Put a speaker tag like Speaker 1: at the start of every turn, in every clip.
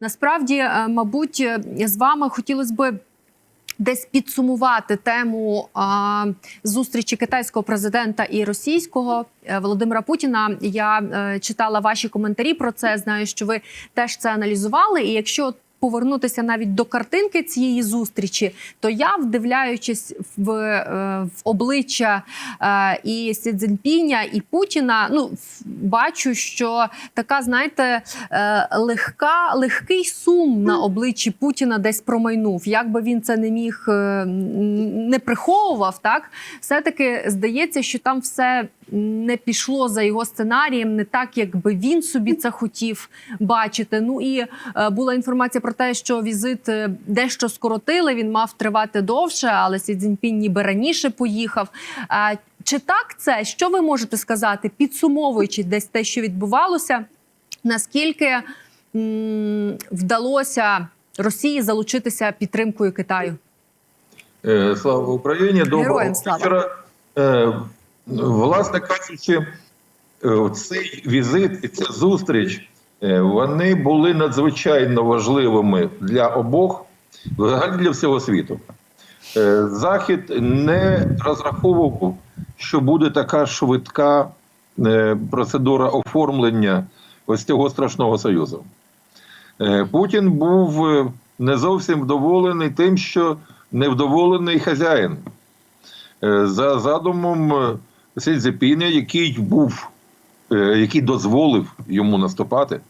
Speaker 1: Насправді, е, мабуть, е, з вами хотілося би десь підсумувати тему зустрічі китайського президента і російського е, Володимира Путіна. Я читала ваші коментарі про це. Знаю, що ви теж це аналізували. І якщо повернутися навіть до картинки цієї зустрічі, то я, вдивляючись в, е, в обличчя е, і Сі Цзіньпіня, і Путіна, ну бачу, що така, знаєте, е, легка, легкий сум на обличчі Путіна десь промайнув. Як би він це не міг не приховував, так все-таки здається, що там все не пішло за його сценарієм, не так, якби він собі це хотів бачити. Ну і е, була інформація про те, що візит е, дещо скоротили. Він мав тривати довше, але Сі Цзіньпінь ніби раніше поїхав. Е, Чи так це? Що ви можете сказати, підсумовуючи десь те, що відбувалося? Наскільки м, вдалося Росії залучитися підтримкою Китаю?
Speaker 2: Е, Слава Україні! Доброго
Speaker 1: Героям слава!
Speaker 2: вечора. Власне кажучи, е, цей візит і ця зустріч е, вони були надзвичайно важливими для обох, взагалі для всього світу. Е, Захід не розраховував, що буде така швидка процедура оформлення ось цього страшного союзу. Путін був не зовсім вдоволений тим, що невдоволений хазяїн. За задумом е, який був, е, який дозволив йому наступати.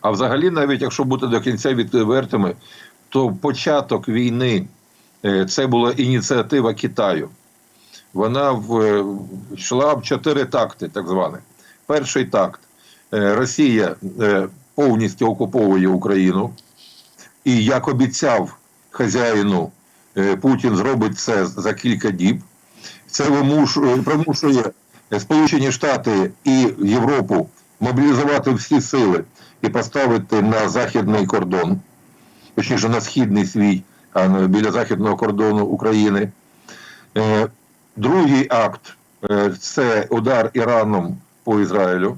Speaker 2: А взагалі, навіть якщо бути до кінця відвертими, то початок війни е, це була ініціатива Китаю. Вона е, йшла в чотири такти, так званих. Перший такт Росія повністю окуповує Україну, і як обіцяв хазяїну, Путін зробить це за кілька діб. Це вимушує, примушує Сполучені Штати і Європу мобілізувати всі сили і поставити на західний кордон, точніше на східний свій, а біля західного кордону України. Е, Другий акт е, це удар Іраном по Ізраїлю.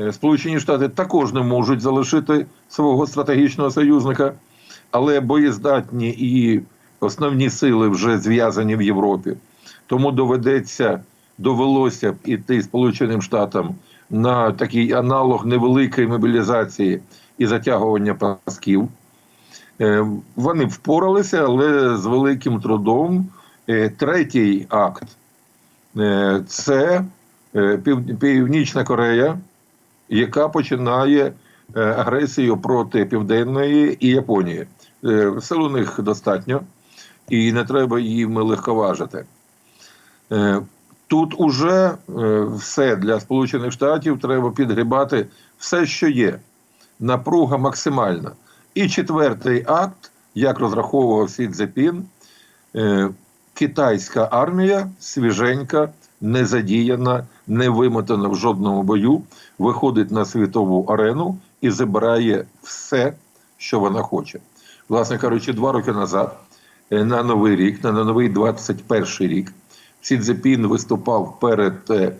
Speaker 2: Е, Сполучені Штати також не можуть залишити свого стратегічного союзника, але боєздатні і основні сили вже зв'язані в Європі. Тому доведеться, довелося іти Сполученим Штатам на такий аналог невеликої мобілізації і затягування пасків. Е, Вони впоралися, але з великим трудом. Е, Третій акт е, це Північна Корея, яка починає агресію проти Південної і Японії. Сил у них достатньо, і не треба їм легковажити. Е, Тут уже е, все для Сполучених Штатів треба підгрібати все, що є. Напруга максимальна. І четвертий акт, як розраховував Сі Цзепін, е, китайська армія свіженька, не задіяна, не вимотана в жодному бою, виходить на світову арену і забирає все, що вона хоче. Власне кажучи, два роки назад, на новий рік, на новий 21 рік, Сі Цзепін виступав перед е,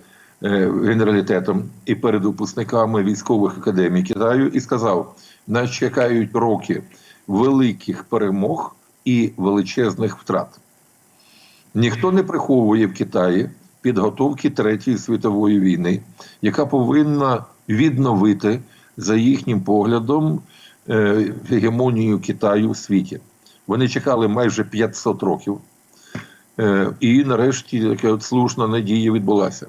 Speaker 2: е, генералітетом і перед випускниками військових академій Китаю і сказав: нас чекають роки великих перемог і величезних втрат. Ніхто не приховує в Китаї підготовки Третьої світової війни, яка повинна відновити, за їхнім поглядом, е, гегемонію Китаю в світі. Вони чекали майже 500 років. Е, І нарешті така от слушна надія відбулася.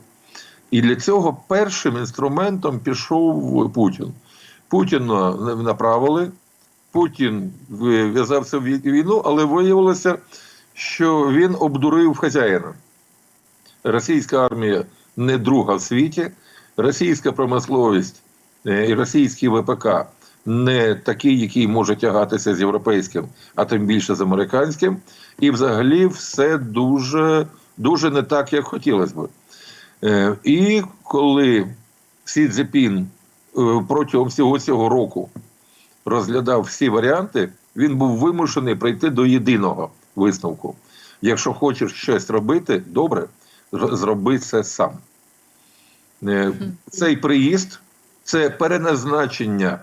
Speaker 2: І для цього першим інструментом пішов Путін. Путіна направили, Путін в'язався в війну, але виявилося, що він обдурив хазяїна. Російська армія не друга в світі, російська промисловість е, і російський ВПК не такий, який може тягатися з європейським, а тим більше з американським. І взагалі все дуже, дуже не так, як хотілося б. Е, І коли Сі Цзепін е, протягом всього цього року розглядав всі варіанти, він був вимушений прийти до єдиного висновку. Якщо хочеш щось робити, добре, зроби це сам. Е, Цей приїзд це переназначення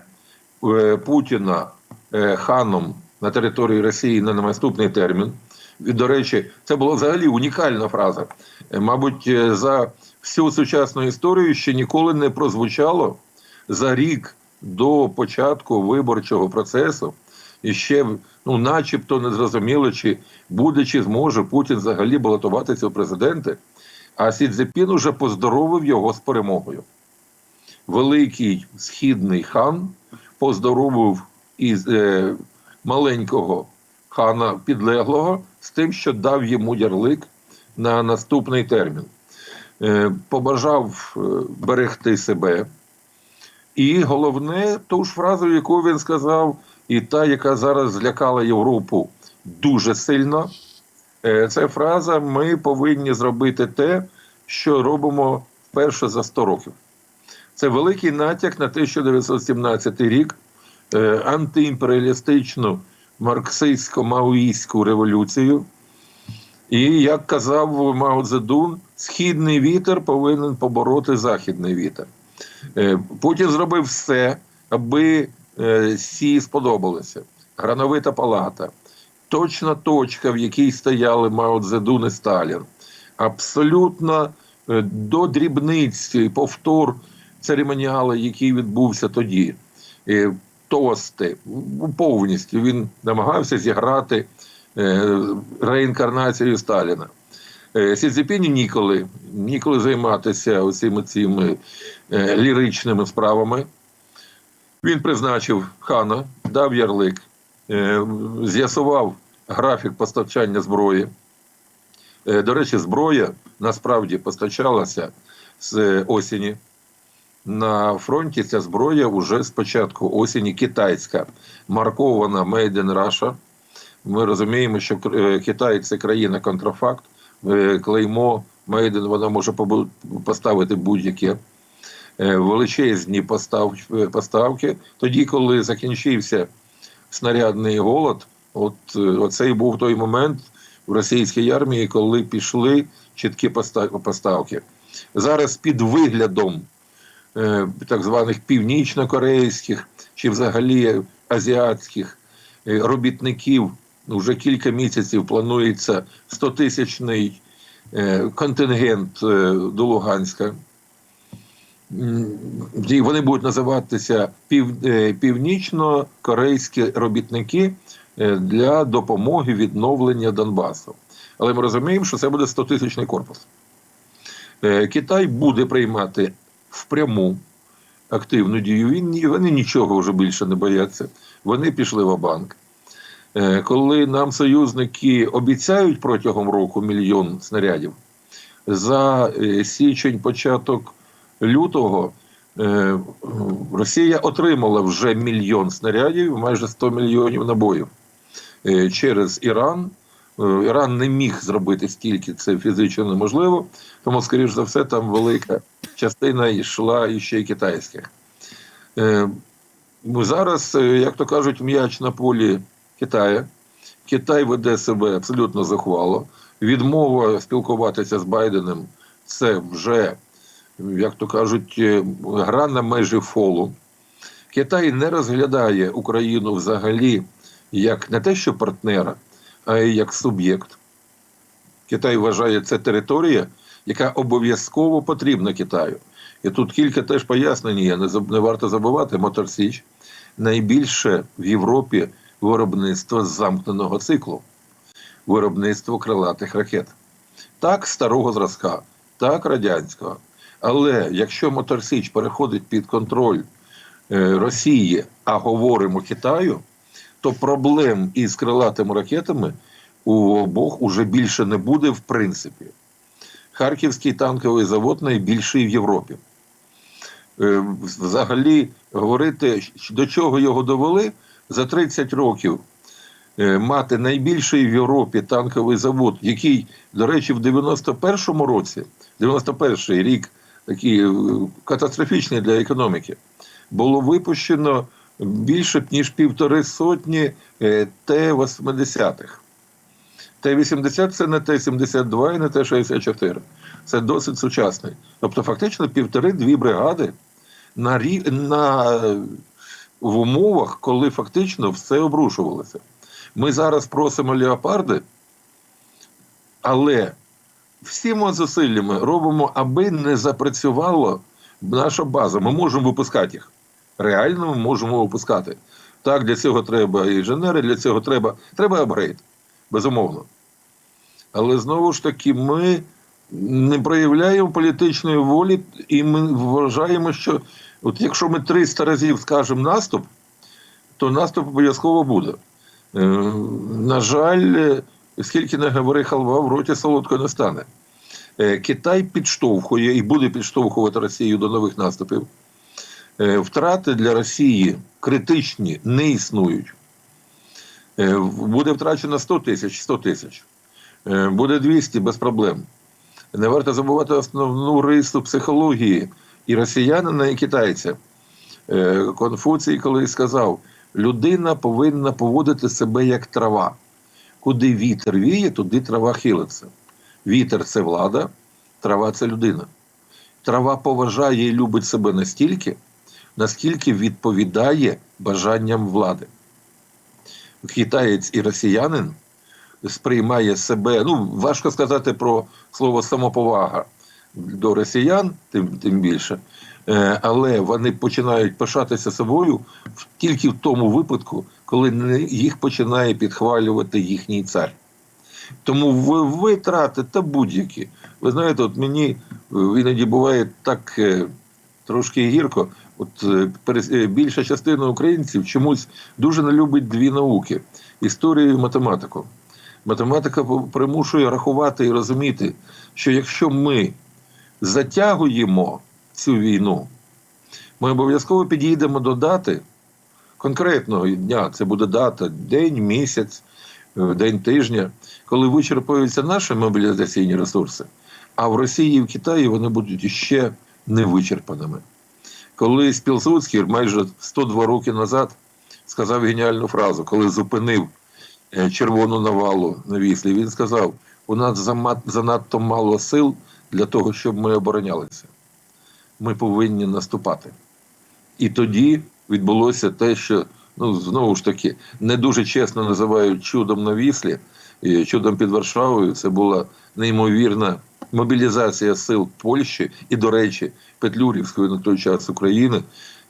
Speaker 2: Путіна е, ханом на території Росії на наступний термін. І, до речі, це була взагалі унікальна фраза. Е, Мабуть, е, за всю сучасну історію ще ніколи не прозвучало за рік до початку виборчого процесу. І ще ну, начебто не зрозуміло, чи буде, чи зможе Путін взагалі балотуватися в президенти. А Сі Цзепін уже поздоровив його з перемогою. Великий східний хан поздоровив із е, маленького хана підлеглого з тим, що дав йому ярлик на наступний термін. Е, побажав е, берегти себе. І головне, ту ж фразу, яку він сказав, і та, яка зараз злякала Європу дуже сильно. Е, Це фраза: ми повинні зробити те, що робимо вперше за 100 років. Це великий натяк на 1917 рік, е, антиімперіалістичну марксистсько-маоїстську революцію. І як казав Мао Цзедун, східний вітер повинен побороти західний вітер. Е, Путін зробив все, аби е, Сі сподобалося. Грановита палата, точна точка, в якій стояли Мао Цзедун і Сталін. Абсолютно до дрібниць повтор церемоніалу, який відбувся тоді. Е, Тости повністю він намагався зіграти е, реінкарнацію Сталіна. Е, Сі Цзепіні ніколи, ніколи займатися оцими цими ліричними справами. Він призначив хана, дав ярлик, з'ясував графік постачання зброї. До речі, зброя насправді постачалася з осені. На фронті ця зброя вже з початку осені китайська, маркована Made in Russia. Ми розуміємо, що е, Китай це країна контрафакт. Клеймо in вона може поставити будь-яке е, величезні е, поставки. Тоді, коли закінчився снарядний голод, от оцей був той момент в російській армії, коли пішли чіткі поставки. Зараз під виглядом так званих північно-корейських чи взагалі азіатських е, робітників вже кілька місяців планується 100-тисячний е, контингент е, до Луганська. І вони будуть називатися пів, е, північно-корейські робітники е, для допомоги відновлення Донбасу. Але ми розуміємо, що це буде 100-тисячний корпус. Е, Китай буде приймати впряму активну дію. Він, вони нічого вже більше не бояться. Вони пішли в банк. Коли нам союзники обіцяють протягом року мільйон снарядів, за е, січень, початок лютого е, Росія отримала вже мільйон снарядів, майже 100 мільйонів набоїв Е, через Іран. Е, Іран не міг зробити стільки, це фізично неможливо, тому, скоріш за все, там велика частина йшла іще китайських. Е, Зараз, е, як то кажуть, м'яч на полі Китаю. Китай веде себе абсолютно захвало. Відмова спілкуватися з Байденом це вже, як то кажуть, е, гра на межі фолу. Китай не розглядає Україну взагалі як не те, що партнера, а як суб'єкт. Китай вважає це територія, яка обов'язково потрібна Китаю. І тут кілька теж пояснень є. Не, варто забувати, Мотор Січ найбільше в Європі виробництво замкненого циклу, виробництво крилатих ракет. Так, старого зразка, так радянського. Але якщо Мотор Січ переходить під контроль е, Росії, а говоримо Китаю, то проблем із крилатими ракетами у обох уже більше не буде в принципі. Харківський танковий завод найбільший в Європі. Е, Взагалі говорити, до чого його довели за 30 років е, мати найбільший в Європі танковий завод, який, до речі, в 91-му році, 91-й рік, такий е, катастрофічний для економіки, було випущено більше ніж півтори сотні е, Т-80-х. Т-80 це не Т-72 і не Т-64. Це досить сучасний. Тобто, фактично, півтори-дві бригади на, рі... на в умовах, коли фактично все обрушувалося. Ми зараз просимо леопарди, але всіма зусиллями робимо, аби не запрацювала наша база. Ми можемо випускати їх. Реально ми можемо випускати. Так, для цього треба інженери, для цього треба, треба апгрейд, безумовно. Але знову ж таки, ми не проявляємо політичної волі, і ми вважаємо, що от якщо ми 300 разів скажемо наступ, то наступ обов'язково буде. Е, на жаль, е, скільки не говори халва, в роті солодко не стане. Е, Китай підштовхує і буде підштовхувати Росію до нових наступів. Втрати для Росії критичні не існують. Е, Буде втрачено 100 тисяч, 100 тисяч. Е, Буде 200 без проблем. Не варто забувати основну рису психології і росіянина, і китайця. Е, Конфуцій колись сказав: людина повинна поводити себе як трава. Куди вітер віє, туди трава хилиться. Вітер це влада, трава це людина. Трава поважає і любить себе настільки, наскільки відповідає бажанням влади. Китаєць і росіянин сприймає себе, ну важко сказати про слово самоповага до росіян, тим, тим більше, Е, але вони починають пишатися собою тільки в тому випадку, коли їх починає підхвалювати їхній цар. Тому ви- витрати та будь-які. Ви знаєте, от мені е, іноді буває так е, трошки гірко. От е, е, більша частина українців чомусь дуже не любить дві науки історію і математику. Математика примушує рахувати і розуміти, що якщо ми затягуємо цю війну, ми обов'язково підійдемо до дати конкретного дня. Це буде дата, день, місяць, е, день тижня, коли вичерпуються наші мобілізаційні ресурси, а в Росії і в Китаї вони будуть іще невичерпаними. Колись Пілсудський майже 102 роки назад сказав геніальну фразу, коли зупинив е, червону навалу на віслі. Він сказав: у нас занадто мало сил для того, щоб ми оборонялися. Ми повинні наступати. І тоді відбулося те, що ну знову ж таки не дуже чесно називають чудом на віслі, чудом під Варшавою. Це була неймовірна мобілізація сил Польщі і, до речі, Петлюрівської на той час України,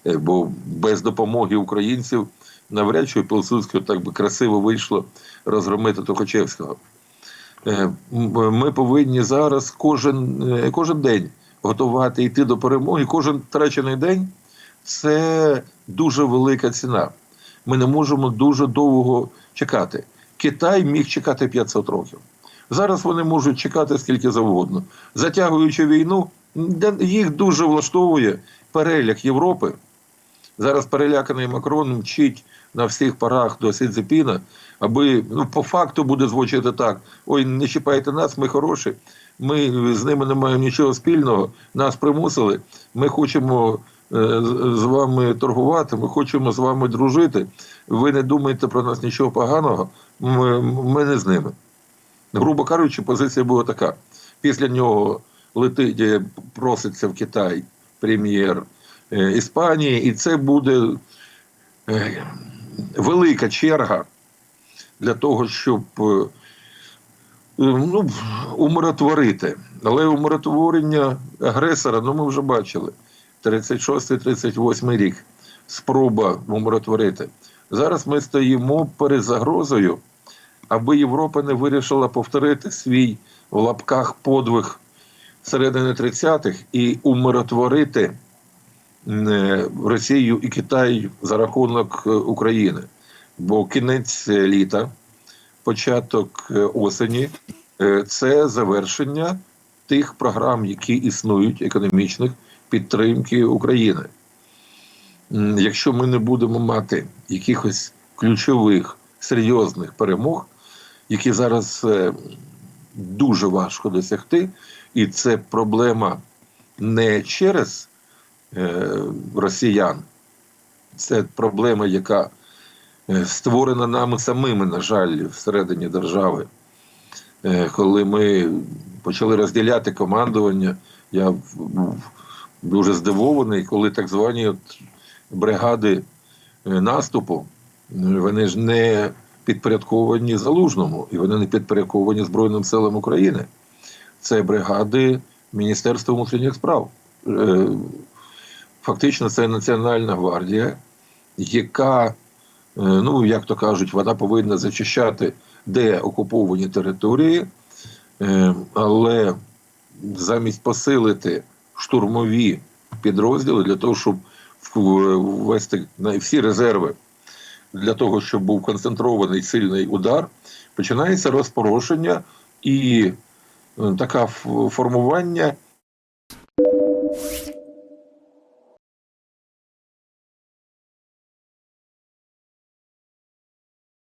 Speaker 2: Е, бо без допомоги українців навряд чи у Пілсудського так би красиво вийшло розгромити Тухачевського. Е, Ми повинні зараз кожен, е, кожен день готувати йти до перемоги. Кожен втрачений день це дуже велика ціна. Ми не можемо дуже довго чекати. Китай міг чекати 500 років. Зараз вони можуть чекати скільки завгодно. Затягуючи війну, їх дуже влаштовує переляк Європи. Зараз переляканий Макрон мчить на всіх парах до Сідзепіна, аби ну, по факту буде звучати так: ой, не чіпайте нас, ми хороші, ми з ними не маємо нічого спільного, нас примусили. Ми хочемо е, з вами торгувати, ми хочемо з вами дружити. Ви не думаєте про нас нічого поганого, ми, ми не з ними. Грубо кажучи, позиція була така. Після нього летить, проситься в Китай прем'єр е, Іспанії, і це буде е, велика черга для того, щоб е, ну, умиротворити. Але умиротворення агресора, ну ми вже бачили. 36-38 рік. Спроба умиротворити. Зараз ми стоїмо перед загрозою, аби Європа не вирішила повторити свій в лапках подвиг середини 30-х і умиротворити е, Росію і Китай за рахунок е, України. Бо кінець е, літа, початок осені це завершення тих програм, які існують, економічних підтримки України. Якщо ми не будемо мати якихось ключових серйозних перемог, які зараз е, дуже важко досягти, і це проблема не через е, росіян, це проблема, яка е, створена нами самими, на жаль, всередині держави. Коли ми почали розділяти командування, я був дуже здивований, коли так звані от бригади наступу, вони ж не підпорядковані залужному, і вони не підпорядковані Збройним силам України. Це бригади Міністерства внутрішніх справ. Е, Фактично, це Національна гвардія, яка, е, ну як то кажуть, вона повинна зачищати де окуповані території, Е, але замість посилити штурмові підрозділи для того, щоб ввести всі резерви для того, щоб був концентрований сильний удар, починається розпорошення і така таке формування